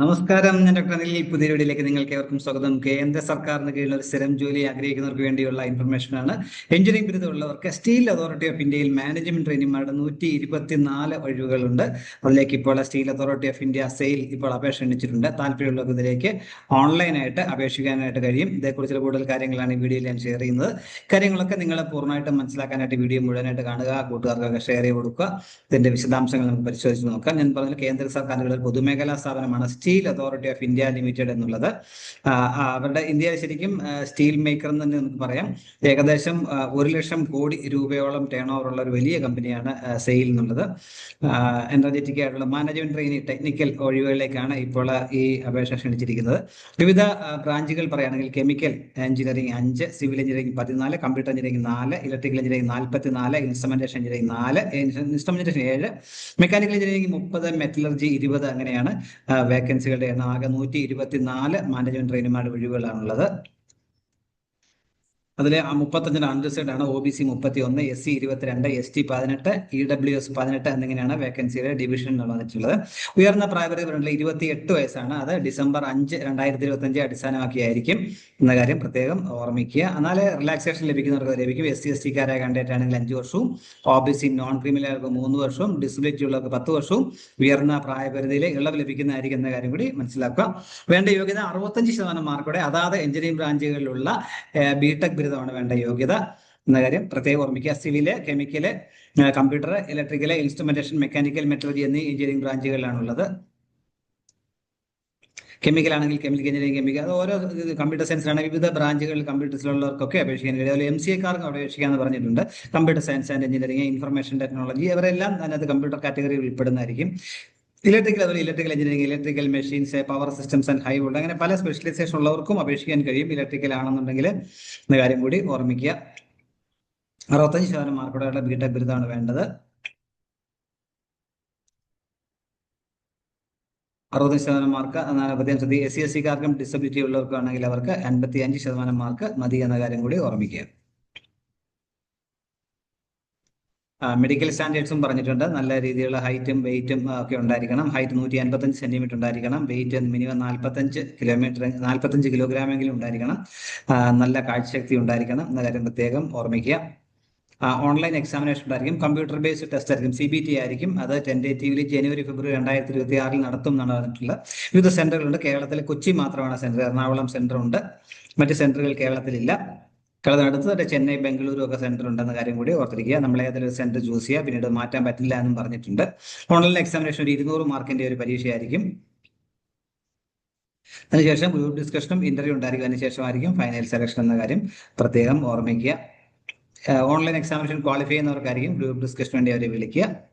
നമസ്കാരം ഞാൻ ഡോക്ടർ അനിൽ. പുതിയ വീഡിയോയിലേക്ക് നിങ്ങൾക്ക് ഏവർക്കും സ്വാഗതം. കേന്ദ്ര സർക്കാരിന് കീഴിൽ ഒരു സ്ഥിരം ജോലി ആഗ്രഹിക്കുന്നവർക്ക് വേണ്ടിയുള്ള ഇൻഫർമേഷൻ ആണ്. എഞ്ചിനീയറിംഗ് ബിരുദമുള്ളവർക്ക് സ്റ്റീൽ അതോറിറ്റി ഓഫ് ഇന്ത്യയിൽ മാനേജ്മെന്റ് ട്രെയിനിങ്ങുമാരുടെ നൂറ്റി ഇരുപത്തിനാല് ഒഴിവുകളുണ്ട്. അതിലേക്ക് ഇപ്പോൾ steel authority of India SAIL ഇപ്പോൾ അപേക്ഷ എണ്ണിച്ചിട്ടുണ്ട് താല്പര്യമുള്ളവർക്ക് ഇതിലേക്ക് ഓൺലൈനായിട്ട് അപേക്ഷിക്കാനായിട്ട് കഴിയും. ഇതേക്കുറിച്ചുള്ള കൂടുതൽ കാര്യങ്ങളാണ് ഈ വീഡിയോയിൽ ഞാൻ ഷെയർ ചെയ്യുന്നത്. കാര്യങ്ങളൊക്കെ നിങ്ങൾ പൂർണമായിട്ട് മനസ്സിലാക്കാനായിട്ട് വീഡിയോ മുഴുവനായിട്ട് കാണുക കൂട്ടുകാർക്കൊക്കെ ഷെയർ ചെയ്ത് കൊടുക്കുക. ഇതിന്റെ വിശദാംശങ്ങൾ നമുക്ക് പരിശോധിച്ച് നോക്കാം. ഞാൻ പറഞ്ഞ കേന്ദ്ര സർക്കാരുകളുടെ പൊതുമേഖലാ സ്ഥാപനമാണ് steel authority of India limited എന്നുള്ളത് അവരുടെ ഇന്ത്യയിൽ ശരിക്കും സ്റ്റീൽ മേക്കർ എന്ന് തന്നെ നമുക്ക് പറയാം. ഏകദേശം ഒരു ലക്ഷം കോടി രൂപയോളം ടേൺ ഓവർ ഉള്ള ഒരു വലിയ കമ്പനിയാണ് സെയിൽ എന്നുള്ളത്. എനർജറ്റിക് ആയിട്ടുള്ള മാനേജ്മെന്റ് ട്രെയിനി ടെക്നിക്കൽ ഒഴിവുകളിലേക്കാണ് ഇപ്പോൾ ഈ അപേക്ഷ ക്ഷണിച്ചിരിക്കുന്നത്. വിവിധ ബ്രാഞ്ചുകൾ പറയുകയാണെങ്കിൽ കെമിക്കൽ എഞ്ചിനീയറിംഗ് അഞ്ച് സിവിൽ എഞ്ചിനീയറിംഗ് പതിനാല് കമ്പ്യൂട്ടർ എഞ്ചിനീയറിംഗ് നാല് ഇലക്ട്രിക്കൽ എഞ്ചിനീയറിംഗ് നാൽപ്പത്തി നാല് ഇൻസ്ട്രുമെന്റേഷൻ എഞ്ചിനീയറിംഗ് നാല് ഇൻസ്ട്രുമെന്റേഷൻ ഏഴ് മെക്കാനിക്കൽ എഞ്ചിനീയറിംഗ് മുപ്പത് മെറ്റലർജി ഇരുപത് അങ്ങനെയാണ് വേക്കൻസികളുടെ എണ്ണം ആകെ നൂറ്റി ഇരുപത്തിനാല് മാനേജ്മെന്റ് ട്രെയിനിമാരുടെ ഒഴിവുകളാണുള്ളത്. അതിൽ മുപ്പത്തഞ്ചിന് അൺറിസർഡ് ആണ് ഒ ബി സി മുപ്പത്തി ഒന്ന് എസ് സി ഇരുപത്തിരണ്ട് എസ് ടി പതിനെട്ട് ഇ ഡബ്ല്യു എസ് പതിനെട്ട് എന്നിങ്ങനെയാണ് വേക്കൻസിയുടെ ഡിവിഷൻ വന്നിട്ടുള്ളത്. ഉയർന്ന പ്രായപരിധി പറഞ്ഞിട്ടുള്ള ഇരുപത്തി എട്ട് വയസ്സാണ്. അത് ഡിസംബർ അഞ്ച് രണ്ടായിരത്തി ഇരുപത്തി അഞ്ച് അടിസ്ഥാനമാക്കിയായിരിക്കും എന്ന കാര്യം പ്രത്യേകം ഓർമ്മിക്കുക. എന്നാൽ റിലാക്സേഷൻ ലഭിക്കുന്നവർക്ക് ലഭിക്കും. എസ് സി എസ് ടിക്കാരായ കണ്ടേറ്റ് ആണെങ്കിൽ അഞ്ച് വർഷവും ഒ ബി സി നോൺ ക്രിമിനലുകൾക്ക് മൂന്ന് വർഷവും ഡിസബിലിറ്റി ഉള്ളവർക്ക് പത്ത് വർഷവും ഉയർന്ന പ്രായപരിധിയിൽ ഇളവ് ലഭിക്കുന്നതായിരിക്കും എന്ന കാര്യം കൂടി മനസ്സിലാക്കുക. വേണ്ട യോഗ്യത അറുപത്തഞ്ച് ശതമാനം മാർക്കോടെ. അതാത് എഞ്ചിനീയറിംഗ് ബ്രാഞ്ചുകളിലുള്ള ബിടെക് ബിരുദമാണ് വേണ്ട യോഗ്യത എന്ന കാര്യം പ്രത്യേകം ഓർമ്മിക്കുക. Civil chemical computer electrical instrumentation mechanical metallurgy എന്നീ എഞ്ചിനീയറിംഗ് ബ്രാഞ്ചുകളിലാണുള്ളത്. കെമിക്കൽ ആണെങ്കിൽ കെമിക്കൽ എഞ്ചിനീയറിംഗ് കെമിക്കൽ അത് ഓരോ കമ്പ്യൂട്ടർ സയൻസിലാണ് വിവിധ ബ്രാഞ്ചുകളിൽ കമ്പ്യൂട്ടേഴ്സിലുള്ളവർക്കൊക്കെ അപേക്ഷിക്കാൻ കഴിയും. അതുപോലെ എം സി എക്കാർക്കും അപേക്ഷിക്കാന്ന് പറഞ്ഞിട്ടുണ്ട്. Computer science and engineering information technology ഇവരെല്ലാം അതിനകത്ത് കമ്പ്യൂട്ടർ കാറ്റഗറിയിൽ ഉൾപ്പെടുന്നതായിരിക്കും. ഇലക്ട്രിക്കൽ അതുപോലെ electrical engineering electrical machines power systems and high volt അങ്ങനെ പല സ്പെഷ്യലൈസേഷൻ ഉള്ളവർക്കും അപേക്ഷിക്കാൻ കഴിയും ഇലക്ട്രിക്കൽ ആണെന്നുണ്ടെങ്കിൽ. എന്ന കാര്യം കൂടി ഓർമ്മിക്കുക. അറുപത്തഞ്ച് ശതമാനം മാർക്കോടെയുള്ള ബിടെക് ബിരുദമാണ് വേണ്ടത്. അറുപത്തഞ്ച് ശതമാനം മാർക്ക് നാൽപ്പത്തി ശ്രദ്ധി എസ് സി എസ് സിക്കാർക്കും ഡിസബിലിറ്റി ഉള്ളവർക്കാണെങ്കിൽ അവർക്ക് അൻപത്തി അഞ്ച് ശതമാനം മാർക്ക് മതി എന്ന കാര്യം കൂടി ഓർമ്മിക്കുക. മെഡിക്കൽ സ്റ്റാൻഡേർഡ്സും പറഞ്ഞിട്ടുണ്ട്. നല്ല രീതിയിലുള്ള ഹൈറ്റും വെയിറ്റും ഒക്കെ ഉണ്ടായിരിക്കണം. ഹൈറ്റ് നൂറ്റി അൻപത്തഞ്ച് സെന്റിമീറ്റർ ഉണ്ടായിരിക്കണം വെയിറ്റ് മിനിമം നാൽപ്പത്തഞ്ച് കിലോമീറ്റർ നാൽപ്പത്തഞ്ച് കിലോഗ്രാമെങ്കിലും ഉണ്ടായിരിക്കണം. നല്ല കാഴ്ചശക്തി ഉണ്ടായിരിക്കണം. എന്ന കാര്യം പ്രത്യേകം ഓർമ്മിക്കുക. ഓൺലൈൻ എക്സാമിനേഷൻ ഉണ്ടായിരിക്കും. കമ്പ്യൂട്ടർ ബേസ്ഡ് ടെസ്റ്റ് ആയിരിക്കും. സി ബി ടി ആയിരിക്കും. അത് ടെന്റേറ്റീവ്ലി ജനുവരി ഫെബ്രുവരി രണ്ടായിരത്തി ഇരുപത്തി ആറിൽ നടത്തും എന്നാണ് പറഞ്ഞിട്ടുള്ളത്. വിവിധ സെന്ററുകളുണ്ട് കേരളത്തിൽ കൊച്ചി മാത്രമാണ് സെന്റർ എറണാകുളം സെന്റർ ഉണ്ട്. മറ്റ് സെന്ററുകൾ കേരളത്തിലില്ല. കേരളത്തിന് അടുത്ത് ചെന്നൈ ബംഗളൂരു ഒക്കെ സെന്റർ ഉണ്ടെന്ന കാര്യം കൂടി ഓർത്തിരിക്കുക. നമ്മൾ ഏതൊരു സെന്റർ ചൂസ് ചെയ്യുക. പിന്നീട് മാറ്റാൻ പറ്റില്ല എന്നും പറഞ്ഞിട്ടുണ്ട്. ഓൺലൈൻ എക്സാമിനേഷൻ ഒരു ഇരുന്നൂറ് മാർക്കിന്റെ ഒരു പരീക്ഷയായിരിക്കും. അതിനുശേഷം ഗ്രൂപ്പ് ഡിസ്കഷനും ഇന്റർവ്യൂ ഉണ്ടായിരിക്കും. അതിനുശേഷം ആയിരിക്കും ഫൈനൽ സെലക്ഷൻ എന്ന കാര്യം പ്രത്യേകം ഓർമ്മിക്കുക. ഓൺലൈൻ എക്സാമിനേഷൻ ക്വാളിഫൈ ചെയ്യുന്നവർക്കായിരിക്കും ഗ്രൂപ്പ് ഡിസ്കഷന് വേണ്ടി അവരെ വിളിക്കുക.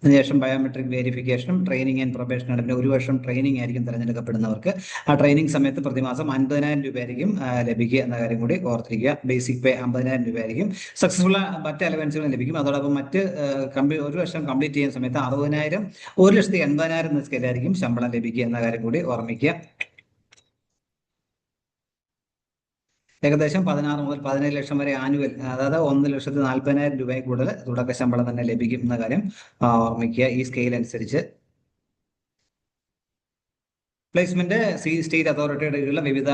അതിനുശേഷം ബയോമെട്രിക് വെരിഫിക്കേഷനും ട്രെയിനിങ് ആൻഡ് പ്രൊബേഷൻ അതിന്റെ ഒരു വർഷം ട്രെയിനിങ് ആയിരിക്കും തിരഞ്ഞെടുക്കപ്പെടുന്നവർക്ക്. ആ ട്രെയിനിങ് സമയത്ത് പ്രതിമാസം അൻപതിനായിരം രൂപയായിരിക്കും ലഭിക്കുക എന്ന കാര്യം കൂടി ഓർത്തിരിക്കുക. ബേസിക് പേ അമ്പതിനായിരം രൂപയായിരിക്കും. സക്സസ്ഫുൾ മറ്റ് അലവൻസുകളും ലഭിക്കും. അതോടൊപ്പം മറ്റ് ഒരു വർഷം കംപ്ലീറ്റ് ചെയ്യുന്ന സമയത്ത് അറുപതിനായിരം ഒരു ലക്ഷത്തി എൺപതിനായിരം എന്ന സ്കെയിലായിരിക്കും ശമ്പളം ലഭിക്കുക എന്ന കാര്യം കൂടി ഓർമ്മിക്കുക. ഏകദേശം പതിനാറ് മുതൽ പതിനേഴ് ലക്ഷം വരെ ആനുവൽ അതായത് ഒന്ന് ലക്ഷത്തി നാൽപ്പതിനായിരം രൂപയിൽ കൂടുതൽ തുടക്ക ശമ്പളം തന്നെ ലഭിക്കും എന്ന കാര്യം ഓർമ്മിക്കുക. ഈ സ്കെയിൽ അനുസരിച്ച് പ്ലേസ്മെന്റ് സി സ്റ്റേറ്റ് അതോറിറ്റിയുടെ കീഴിലുള്ള വിവിധ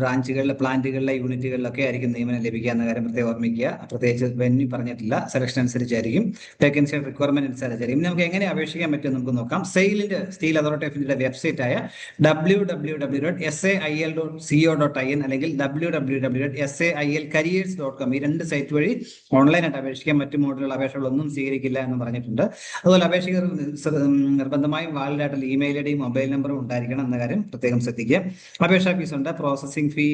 ബ്രാഞ്ചുകളിലെ പ്ലാന്റുകളിലെ യൂണിറ്റുകളിലൊക്കെ ആയിരിക്കും നിയമനം ലഭിക്കുക എന്ന കാര്യം പ്രത്യേകം ഓർമ്മിക്കുക. പ്രത്യേകിച്ച് വെന്യു പറഞ്ഞിട്ടില്ല. സെലക്ഷൻ അനുസരിച്ചായിരിക്കും. വേക്കൻസി റിക്വയർമെന്റ് അനുസരിച്ചായിരിക്കും. നമുക്ക് എങ്ങനെ അപേക്ഷിക്കാൻ പറ്റും നമുക്ക് നോക്കാം. സെയിലിന്റെ സ്റ്റീൽ അതോറിറ്റി ഓഫ് ഇന്ത്യയുടെ വെബ്സൈറ്റ് ആയ W W W dot S A I L dot C O dot I N അല്ലെങ്കിൽ W W W dot S A I L careers dot com ഈ രണ്ട് സൈറ്റ് വഴി ഓൺലൈനായിട്ട് അപേക്ഷിക്കാൻ മറ്റു മോഡലുള്ള അപേക്ഷകളൊന്നും സ്വീകരിക്കില്ല എന്ന് പറഞ്ഞിട്ടുണ്ട്. അതുപോലെ അപേക്ഷകർ നിർബന്ധമായും വാലിഡായിട്ടുള്ള ഇമെയിൽ ഐ മൊബൈൽ നമ്പറും ഉണ്ടായിരിക്കണം. എന്ന കാര്യം പ്രത്യേകം ശ്രദ്ധിക്കുക. അപേക്ഷാ ഫീസ് ഉണ്ട്. പ്രോസസിംഗ് ഫീ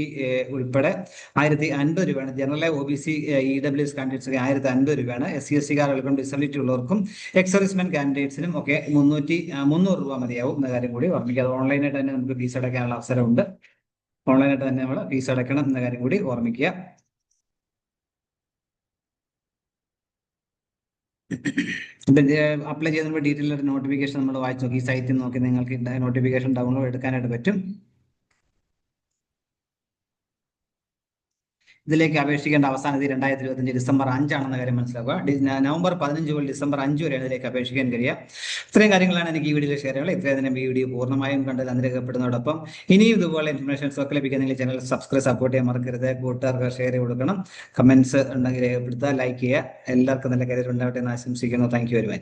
ഉൾപ്പെടെ ആയിരത്തി അൻപത് രൂപയാണ് general O B C E W S candidates ആയിരത്തി അൻപത് രൂപയാണ്. എസ് സി എസ് സിക്കാർക്കും ഡിസബിലിറ്റി ഉള്ളവർക്കും എക്സർവിസ്മെന്റ് കാൻഡിഡേറ്റ്സിനും ഒക്കെ മുന്നൂറ്റി മുന്നൂറ് രൂപ മതിയാവും എന്ന കാര്യം കൂടി ഓർമ്മിക്കുക. അത് ഓൺലൈനായിട്ട് തന്നെ നമുക്ക് ഫീസ് അടയ്ക്കാനുള്ള അവസരമുണ്ട്. ഓൺലൈനായിട്ട് തന്നെ നമ്മൾ ഫീസ് അടയ്ക്കണം എന്ന കാര്യം കൂടി ഓർമ്മിക്കുക. അപ്ലൈ ചെയ്യുന്ന ഡീറ്റെയിൽ നോട്ടിഫിക്കേഷൻ നമ്മൾ വായിച്ചു നോക്കി. ഈ സൈറ്റിൽ നോക്കി നിങ്ങൾക്ക് നോട്ടിഫിക്കേഷൻ ഡൗൺലോഡ് എടുക്കാനായിട്ട് പറ്റും. ഇതിലേക്ക് അപേക്ഷിക്കേണ്ട അവസാന തീയതി രണ്ടായിരത്തി ഇരുപത്തഞ്ച് ഡിസംബർ അഞ്ചാണെന്ന കാര്യം മനസ്സിലാക്കുക. നവംബർ പതിനഞ്ച് മുതൽ ഡിസംബർ അഞ്ച് വരെയാണ് ഇതിലേക്ക് അപേക്ഷിക്കാൻ കഴിയുക. ഇത്രയും കാര്യങ്ങളാണ് എനിക്ക് ഈ വീഡിയോയിൽ ഷെയർ ചെയ്യുന്നത് ഇത്രയും തന്നെ ഈ വീഡിയോ പൂർണമായും കണ്ട് അനുഗ്രഹപ്പെടുന്നതോടൊപ്പം ഇനിയും ഇതുപോലെ ഇൻഫർമേഷൻസ് ഒക്കെ ലഭിക്കുന്നെങ്കിൽ ചാനൽ സബ്സ്ക്രൈബ് സപ്പോർട്ട് ചെയ്യാൻ മറക്കരുത്. കൂട്ടുകാർക്ക് ഷെയർ ചെയ്ത് കൊടുക്കണം. കമന്റ്സ് ഉണ്ടെങ്കിൽ രേഖപ്പെടുത്തുക ലൈക്ക് ചെയ്യുക. എല്ലാവർക്കും നല്ല കാര്യം ഉണ്ടാവട്ടെ എന്ന് ആശംസിക്കുന്നു. Thank you very much